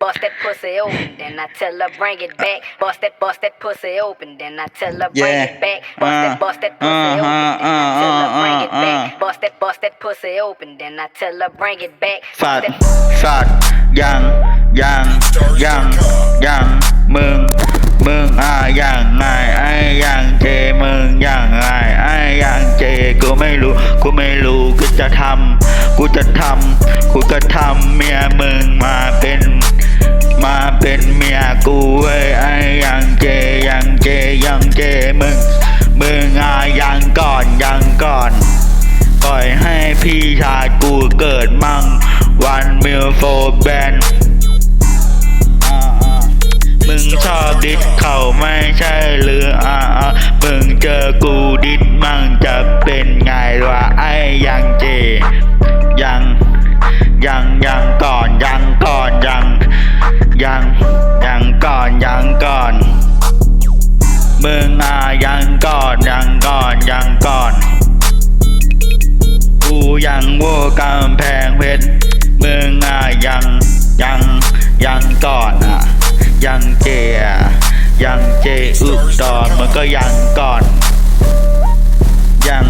Bust that pussy open, then I tell her bring it back. Bust that, bust that pussy open, then I tell her bring Yeah. it back. Bust Uh, that, bust that pussy uh-huh, open, then I tell her bring it uh, uh, back. uh. Bust that, bust that pussy open, then I tell her bring it back. สัต Bust ว์ that- สัตว์ยังยังยังยังมึงมึงอะยังไงไอ้ยังเจมึงยังไงไอ้ยังเจกูไม่รู้กูไม่รู้กูจะทำกูจะทำกูก็ทำเมียมึงมาเป็น มาเป็นเมียกูเว้ยไอ้ยังเจยังเจยังเจมึงมึงอะยังก่อนยังก่อนปล่อยให้พี่ชายกูเกิดมั่งวันมิลโฟแบนมึงชอบดิสเขาไม่ใช่หรืออ่าอ่ามึงเจอกูดิสมั่งจะเป็นไงวะไอ้ยังเจยังยังยัง ยังยังก่อนยังก่อนมึงอะยังก่อนยังก่อนยังก่อน กูยังโวกำแพงเพชรมึงอะยังยังยังก่อนอะยังเจอะยังเจอุดรมึงก็ยังก่อน ยัง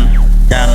ยัง